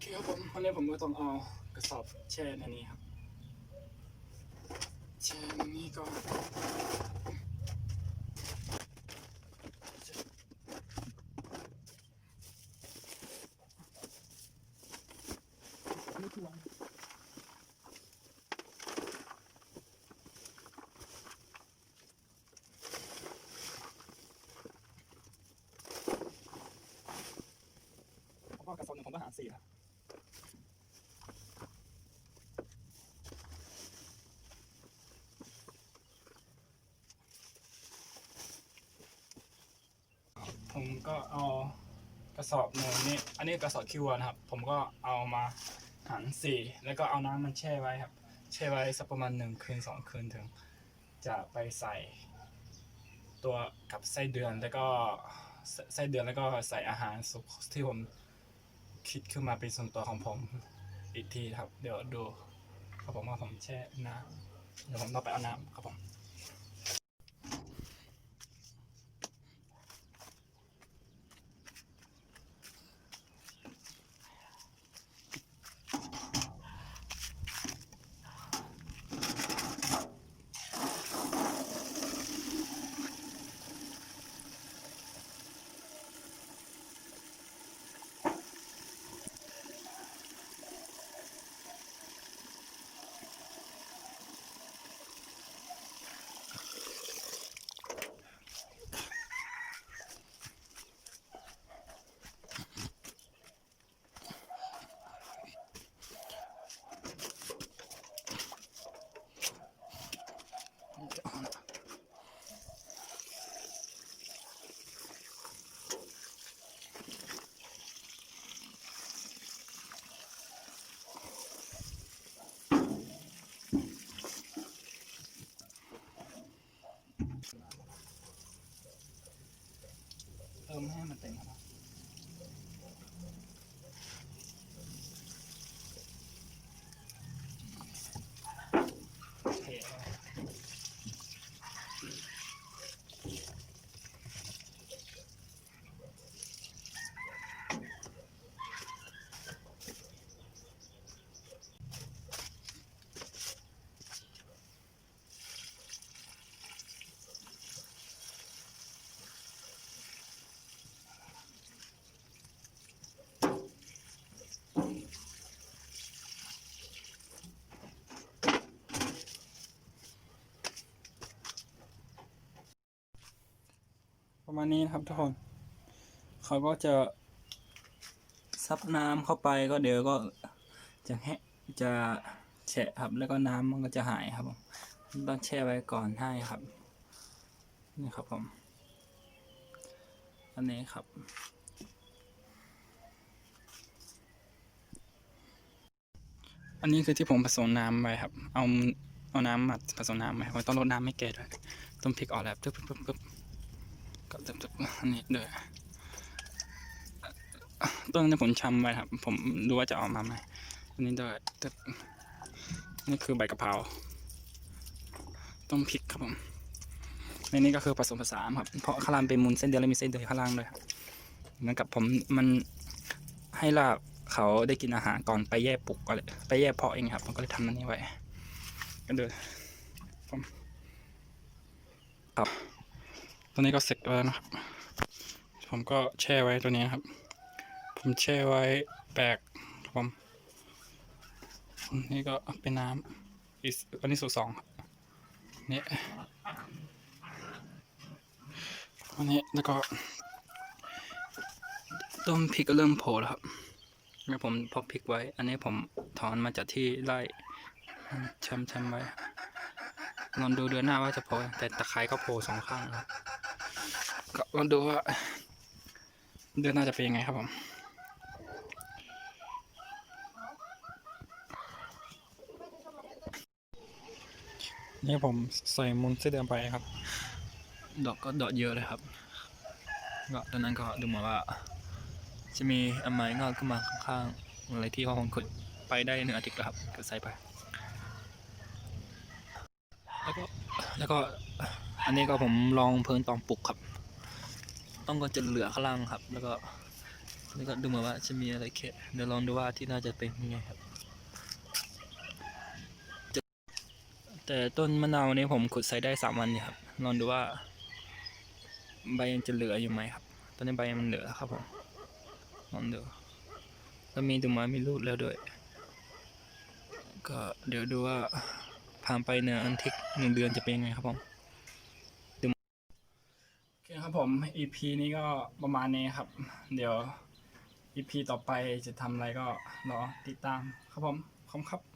เคครับผมวันนี้ผมก็ต้องเอากระสอบแช่ในนี้ครับแช่ในนี้ก็เพราะว่ากระสอบหนึ่งผมก็หารสี่ครับ ผมก็เอากระสอบหนึ่งนี่อันนี้กระสอบคิวนะครับ ผมก็เอามาหันสี่แล้วก็เอาน้ำมันแช่ไว้ครับ แช่ไว้สักประมาณหนึ่งคืนสองคืนถึง จะไปใส่ ตัวกับไส้เดือนแล้วก็ไส้เดือนแล้วก็ใส่อาหารสุกที่ผมคิดขึ้นมาเป็นส่วนตัวของผมอีกทีครับ เดี๋ยวดูครับผมว่าผมแช่น้ำเดี๋ยวผมต้องไปเอาน้ำครับผม มให้มันเต็มครับ มาณนี้นะครับทุกคนเขาก็จะซับน้ำเข้าไปก็เดี๋ยวก็จะแห้จะแฉะครับแล้วก็น้ำมันก็จะหายครับผมต้องแช่ไว้ก่อนให้ครับ นี่ครับผมอันนี้ครับอันนี้คือที่ผมผสมน้ำไว้ครับ เอาเอาน้ำมาผสมน้ำไว้ผมต้องลดน้ำไม่แก่ด้วยต้องพลิกออกแล้วปึ๊บปึ๊บปึ๊บ ก็ตึบตึบอันนี้เด้อต้นนี้ผมชำไว้ครับ ผมดูว่าจะออกมาไหมอันนี้ด้วยตึบนี่คือใบกะเพราต้องพริกครับผมในนี้ก็คือผสมผสานครับ เพราะข้างล่างเป็นมูลเส้นเดือนและมีเส้นเดือนข้างล่างด้วยครับเหมือนกับผมมันให้ลากเขาได้กินอาหารก่อนไปแย่ปลุกอะไรไปแย่เพาะเองครับผมก็เลยทำอันนี้ไว้ก็เดือผมครับ ตัวนี้ก็เสร็จแล้วนะครับ ผมก็แช่ไว้ตัวนี้นะครับ ผมแช่ไว้แปลกครับผมนี่ก็เป็นน้ำอีกอันนี้สูตรสองนี่อันนี้แล้วก็ต้นพริกก็เริ่มโผล่แล้วครับแล้วผมพาะพริกไว้ อันนี้ผมถอนมาจากที่ไร่ช้ำช้ำไว้ลองดูเดือนหน้าว่าจะโผล่แต่ตะไคร้ก็โผล่สองข้างครับ ลองดูว่าเดือนหน้าจะเป็นยังไงครับผมนี่ผมใส่มูลไส้เดือนไปครับ ดอกก็ดอกเยอะเลยครับก็ตอนนั้นก็ดูเหมือนว่า จะมีอันไม้งอกขึ้นมาข้างๆอะไรที่เขาคงขุดไปได้หนึ่งอาทิตย์แล้วครับก็ใส่ไป แล้วก็แล้วก็อันนี้ก็ผมลองเพิ่งตองปลุกครับ ต้องก็จะเหลือข้างล่างครับ แล้วก็แล้วก็ดูเหมือนว่าจะมีอะไรแค่เดี๋ยวลองดูว่าที่น่าจะเป็นยังไงครับ แต่ต้นมะนาวนี้ผมขุดใส่ได้สามวันเนี่ยครับ ลองดูว่า ใบยังจะเหลืออยู่ไหมครับ ตอนนี้ใบมันเหลือครับผมลองดูแล้วมีดูม้มีรูดแล้วด้วย ก็เดี๋ยวดูว่าผ่านไปหนึ่งอาทิตย์หนึ่งเดือนจะเป็นยังไงครับผม คครับผม EP นี้ก็ประมาณนี้ครับ เดี๋ยว EP ต่อไปจะทำอะไรก็รอติดตามครับผมขอบคุณครับ